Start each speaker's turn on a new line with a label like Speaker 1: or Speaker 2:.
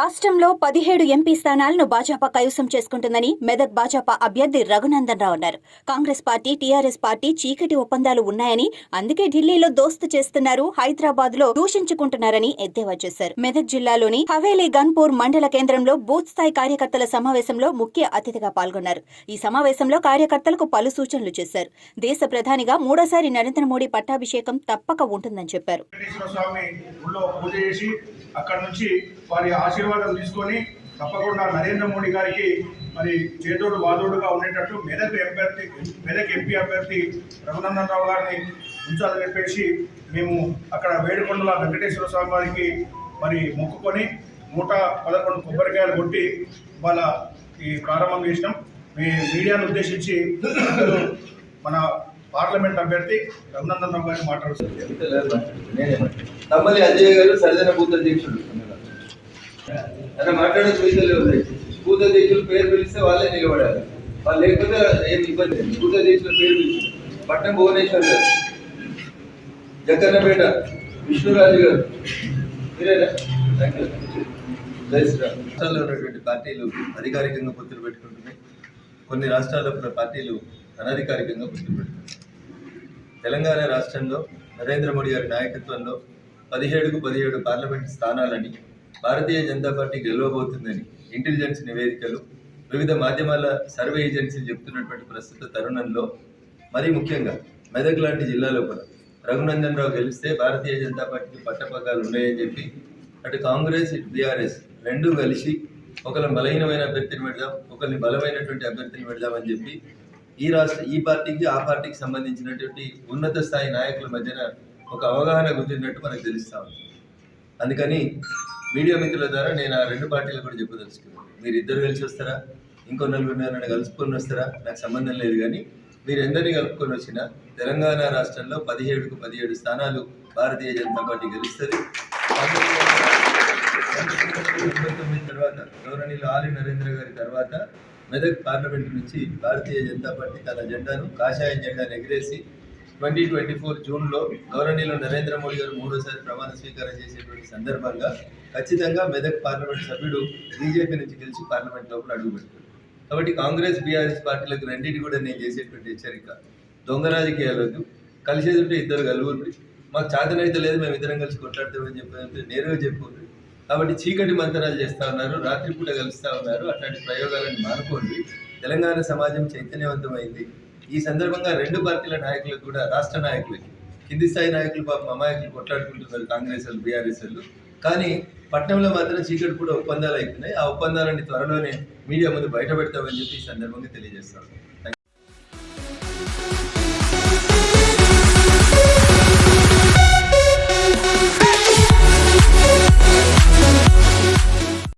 Speaker 1: రాష్ట్రంలో పదిహేడు ఎంపీ స్థానాలను భాజపా కైవసం చేసుకుంటుందని మెదక్ భాజపా అభ్యర్థి రఘునందన్ రావు అన్నారు. కాంగ్రెస్ పార్టీ టీఆర్ఎస్ పార్టీ చీకటి ఒప్పందాలు ఉన్నాయని అందుకే ఢిల్లీలో దోస్తు చేస్తున్నారు హైదరాబాద్లో దూషించుకుంటున్నారని ఎద్దేవా చేశారు. మెదక్ జిల్లాలోని హవేలీ గన్పూర్ మండల కేంద్రంలో బూత్ స్థాయి కార్యకర్తల సమావేశంలో ముఖ్య అతిథిగా పాల్గొన్నారు. ఈ సమావేశంలో కార్యకర్తలకు పలు సూచనలు చేశారు. దేశ ప్రధానిగా మూడోసారి నరేంద్ర మోడీ పట్టాభిషేకం తప్పక ఉంటుందని చెప్పారు.
Speaker 2: అక్కడ నుంచి వారి ఆశీర్వాదం తీసుకొని తప్పకుండా నరేంద్ర మోడీ గారికి మరి చేదోడు వాదోడుగా ఉండేటట్టు మెదక్ అభ్యర్థి మెదక్ ఎంపీ అభ్యర్థి రఘునందన్ రావు గారిని ఉంచాలని చెప్పేసి మేము అక్కడ వేడుకొండల వెంకటేశ్వర స్వామి వారికి మరి మొక్కుకొని నూట పదకొండు కొబ్బరికాయలు కొట్టి వాళ్ళ ఈ ప్రారంభం చేసినాం. మీ మీడియాను ఉద్దేశించి మన పార్లమెంట్ అభ్యర్థి రఘునందన్ రావు గారిని మాట్లాడుతున్నారు
Speaker 3: తమ్మలి అజయ్ గారు సర్జన బూత్ అధ్యక్షుడు. అలా మాట్లాడే సువిధులు బూత్ అధ్యక్షులు పేరు పిలిస్తే వాళ్ళే నిలబడాలి. వాళ్ళు లేకపోతే ఏం ఇబ్బంది బూత్ అధ్యక్షుల పేరు పిలిచి. పట్నం భువనేశ్వర్ గారు జగన్నపేట విష్ణురాజు గారు. మీరేనా? రాష్ట్రాల్లో ఉన్నటువంటి పార్టీలు అధికారికంగా పొత్తులు పెట్టుకుంటున్నాయి. కొన్ని రాష్ట్రాల్లో ఉన్న పార్టీలు అనధికారికంగా పొత్తులు పెట్టుకుంటున్నాయి. తెలంగాణ రాష్ట్రంలో నరేంద్ర మోడీ గారి నాయకత్వంలో పదిహేడుకు పదిహేడు పార్లమెంట్ స్థానాలని భారతీయ జనతా పార్టీ గెలవబోతుందని ఇంటెలిజెన్స్ నివేదికలు వివిధ మాధ్యమాల సర్వే ఏజెన్సీలు చెప్తున్నటువంటి ప్రస్తుత తరుణంలో మరీ ముఖ్యంగా మెదక్ లాంటి జిల్లాలో కూడా రఘునందన్ రావు గెలిస్తే భారతీయ జనతా పార్టీకి పట్టపగ్గాలు ఉన్నాయని చెప్పి అటు కాంగ్రెస్ ఇటు బీఆర్ఎస్ రెండూ కలిసి ఒకరిని బలహీనమైన అభ్యర్థిని పెడదాం ఒకరిని బలమైనటువంటి అభ్యర్థిని పెడదామని చెప్పి ఈ రాష్ట్ర ఈ పార్టీకి ఆ పార్టీకి సంబంధించినటువంటి ఉన్నత స్థాయి నాయకుల మధ్యన ఒక అవగాహన కుదిరినట్టు మనకు తెలుస్తా ఉంది. అందుకని మీడియా మిత్రుల ద్వారా నేను ఆ రెండు పార్టీలు కూడా చెప్పదలుచుకున్నాను. మీరు ఇద్దరు కలిసి వస్తారా? ఇంకో నలుగురు నన్ను కలుసుకొని వస్తారా? నాకు సంబంధం లేదు కానీ మీరు ఎందరిని కలుపుకొని వచ్చినా తెలంగాణ రాష్ట్రంలో పదిహేడుకు పదిహేడు స్థానాలు భారతీయ జనతా పార్టీ గెలుస్తుంది. తర్వాత గౌరవనీయులు ఆలి నరేంద్ర గారి తర్వాత మెదక్ పార్లమెంట్ నుంచి భారతీయ జనతా పార్టీ తన జెండాను కాషాయ జెండాను ఎగిరేసి ట్వంటీ ట్వంటీ ఫోర్ జూన్లో గౌరవనీయులు నరేంద్ర మోడీ గారు మూడోసారి ప్రమాణ స్వీకారం చేసేటువంటి సందర్భంగా ఖచ్చితంగా మెదక్ పార్లమెంట్ సభ్యుడు బీజేపీ నుంచి గెలిచి పార్లమెంట్ లోపల అడుగుపెట్టారు కాబట్టి కాంగ్రెస్ బీఆర్ఎస్ పార్టీలకు రెండింటి కూడా నేను చేసేటువంటి హెచ్చరిక. దొంగ రాజకీయాలకు వద్దు. కలిసేది ఉంటే ఇద్దరు కలుగుండ్రి. మాకు చాతనైతే లేదు మేము ఇద్దరం కలిసి కొట్లాడతామని చెప్పి నేరుగా చెప్పుకుండ్రి కాబట్టి చీకటి మంతనాలు చేస్తా ఉన్నారు రాత్రిపూట కలుస్తూ ఉన్నారు. అట్లాంటి ప్రయోగాలను మానుకోండి. తెలంగాణ సమాజం చైతన్యవంతమైంది. ఈ సందర్భంగా రెండు పార్టీల నాయకులకు కూడా రాష్ట్ర నాయకులకి కింది స్థాయి నాయకులు పాపం అమాయకులు కొట్లాడుకుంటున్నారు కాంగ్రెస్ వాళ్ళు బీఆర్ఎస్ వాళ్ళు. కానీ పట్టణంలో మాత్రం చీకటి కూడా ఒప్పందాలు అవుతున్నాయి ఆ ఒప్పందాలని త్వరలోనే మీడియా ముందు బయట పెడతామని చెప్పి ఈ సందర్భంగా తెలియజేస్తాను